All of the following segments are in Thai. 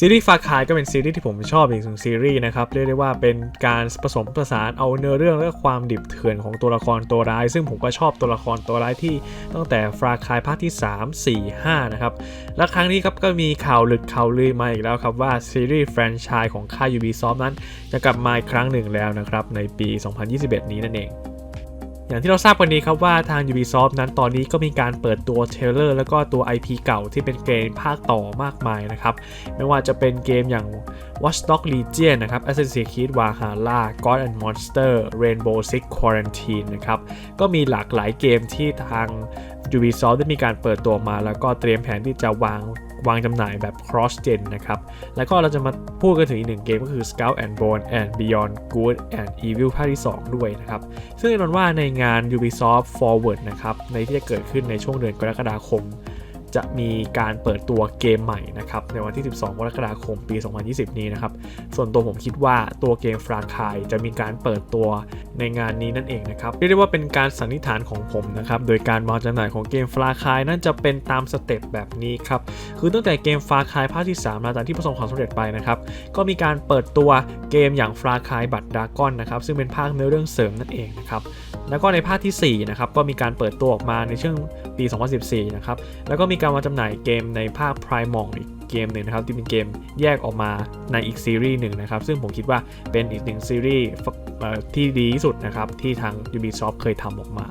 ซีรีส์ฟาคายก็เป็นซีรีส์ที่ผมชอบอีกหนึ่งซีรีส์นะครับ เรียกได้ว่าเป็นการผสมผสานเอาเนื้อเรื่องและความดิบเถื่อนของตัวละครตัวร้าย ซึ่งผมก็ชอบตัวละครตัวร้ายที่ตั้งแต่ฟาคายภาคที่ 3 4 5 นะครับ และครั้งนี้ครับก็มีข่าวหลุดข่าวลือมาอีกแล้วครับว่าซีรีส์แฟรนไชส์ของค่าย Ubisoft นั้นจะกลับมาอีกครั้งหนึ่งแล้วนะครับในปี 2021 นี้นั่นเอง อย่างที่เราทราบกันดีครับว่าทาง Ubisoft นั้นตอนนี้ก็มีการเปิดตัวเทรลเลอร์แล้วก็ตัว IP เก่าที่เป็นเกมภาคต่อมากมายนะครับ ไม่ว่าจะเป็นเกมอย่าง Watch Dogs Legion นะครับ Assassin's Creed Valhalla God and Monster Rainbow Six Quarantine นะครับ ก็มีหลากหลายเกมที่ทาง Ubisoft ได้มีการเปิดตัวมา แล้วก็เตรียมแผนที่จะวาง วางจำหน่ายแบบ cross gen นะครับ แล้วก็เราจะมาพูดกันถึงอีกหนึ่งเกมก็คือ Scout and Bone and Beyond Good and Evil ภาคที่ 2 ด้วยนะครับ ซึ่งแน่นอนว่าในงาน Ubisoft Forward นะครับ ในที่จะเกิดขึ้นในช่วงเดือนกรกฎาคม จะมีการเปิดตัวเกมใหม่นะครับในวันที่ 12 กรกฎาคมปี 2020 นี้นะครับ ส่วนตัวผมคิดว่าตัวเกมฟราคายจะมีการเปิดตัวในงานนี้นั่นเองนะครับเรียกได้ว่าเป็นการสันนิษฐานของผมนะครับ โดยการวางจำหน่ายของเกมฟราคายนั่นจะเป็นตามสเต็ปแบบนี้ครับ คือตั้งแต่เกมฟาคายภาคที่ 3 หลังจากที่ประสบความสำเร็จไปนะครับ ก็มีการเปิดตัวเกมอย่างฟาคายบัตรดากอนนะครับ ซึ่งเป็นภาคเนื้อเรื่องเสริมนั่นเองนะครับ แล้วก็ในภาคที่4นะครับก็มีการเปิดตัวออกมาในช่วงปี 2014 นะครับ แล้วก็มีการวางจำหน่ายเกมในภาค Primon อีกเกมหนึ่งนะครับที่เป็นเกมแยกออกมาในอีกซีรีส์หนึ่งนะครับ ซึ่งผมคิดว่าเป็นอีกหนึ่งซีรีส์ที่ดีที่สุดนะครับที่ทาง Ubisoft เคยทำออกมา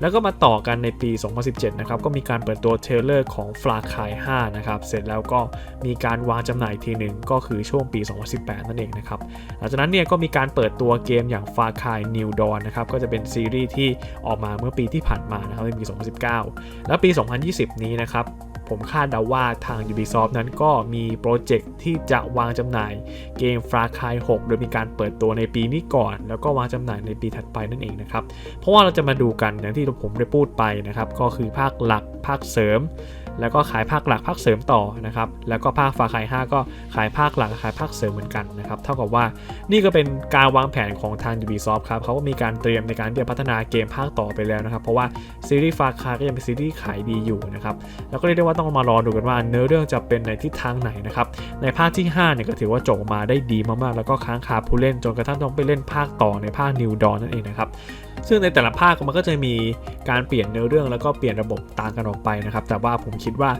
แล้วก็มาต่อกันในปี 2017 นะครับ ก็มีการเปิดตัวเทรลเลอร์ของ Far Cry 5นะครับ เสร็จแล้วก็มีการวางจำหน่ายทีหนึ่งก็คือช่วงปี 2018 นั่นเองนะครับ หลังจากนั้นเนี่ยก็มีการเปิดตัวเกมอย่าง Far Cry New Dawn นะครับ ก็จะเป็นซีรีส์ที่ออกมาเมื่อปีที่ผ่านมานะครับในปี 2019 แล้วปี 2020 นี้นะครับผมคาดเดาว่าทาง Ubisoft นั้นก็มีโปรเจกต์ที่จะวางจำหน่ายเกม Far Cry 6 โดยมีการเปิดตัวในปีนี้ก่อน แล้วก็วางจำหน่ายในปีถัดไปนั่นเองนะครับ เพราะว่าเราจะมาดูกันอย่างที่ผมได้พูดไปนะครับ ก็คือภาคหลักภาคเสริม แล้วก็ขายภาคหลักภาคเสริมต่อนะครับ แล้วก็ภาคฟาคาย5ก็ขายภาคหลักขายภาคเสริมเหมือนกันนะครับ เท่ากับว่านี่ก็เป็นการวางแผนของทาง Ubisoft ครับเขาก็มีการเตรียมในการที่จะพัฒนาเกมภาคต่อไปแล้วนะครับ เพราะว่าซีรีส์ฟาคายก็ยังเป็นซีรีส์ขายดีอยู่นะครับ แล้วก็เรียกได้ว่าต้องมารอดูกันว่าเนื้อเรื่องจะเป็นในทิศทางไหนนะครับ ในภาคที่5เนี่ยก็ถือว่าจบมาได้ดีมากๆ แล้วก็ค้างคาผู้เล่นจนกระทั่งต้องไปเล่นภาคต่อในภาค New Dawn นั่นเองนะครับ ซึ่งในแต่ละภาคมันก็จะมีการเปลี่ยนเนื้อเรื่องแล้วก็เปลี่ยนระบบต่างกันออกไปนะครับ แต่ว่าผมคิดว่า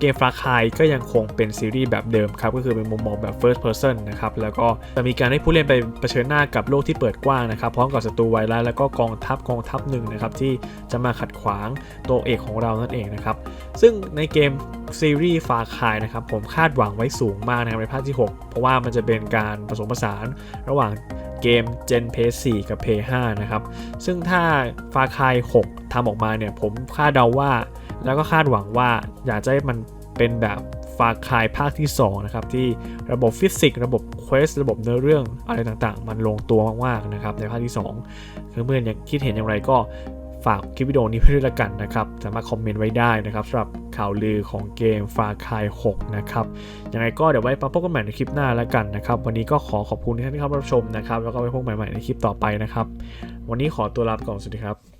เกมฟาคายก็ยังคงเป็นซีรีส์แบบเดิมครับ ก็คือเป็นมุมมองแบบ first person นะครับ แล้วก็จะมีการให้ผู้เล่นไปเผชิญหน้ากับโลกที่เปิดกว้างนะครับ พร้อมกับศัตรูไวรัสแล้วก็กองทัพกองทัพหนึ่งนะครับ ที่จะมาขัดขวางตัวเอกของเรานั่นเองนะครับ ซึ่งในเกมซีรีส์ฟาคายนะครับ ผมคาดหวังไว้สูงมากนะครับในภาคที่ 6 เพราะว่ามันจะเป็นการผสมผสานระหว่าง เกม Gen p 4กับ p 5นะครับ ซึ่งถ้าฟาคาย6ทำออกมาเนี่ย ผมคาดเดาว่า แล้วก็คาดหวังว่าอยากจะให้มันเป็นแบบฟาคายภาคที่ 2 นะครับ ที่ระบบฟิสิกส์ระบบเควสระบบเนื้อเรื่องอะไรต่างๆ มันลงตัวมากๆนะครับในภาคที่2คือเมื่อนยังคิดเห็นอย่างไรก็ ฝากคลิปวิดีโอนี้ไว้ด้วยละกันนะครับ สามารถคอมเมนต์ไว้ได้นะครับสำหรับข่าวลือของเกม Far Cry 6นะครับยังไงก็เดี๋ยวไว้พบกันใหม่ในคลิปหน้าแล้วกันนะครับ วันนี้ก็ขอขอบคุณที่ท่านที่เข้ารับชมนะครับ แล้วก็ไว้พบกันใหม่ๆในคลิปต่อไปนะครับ วันนี้ขอตัวลาไปก่อนสวัสดีครับ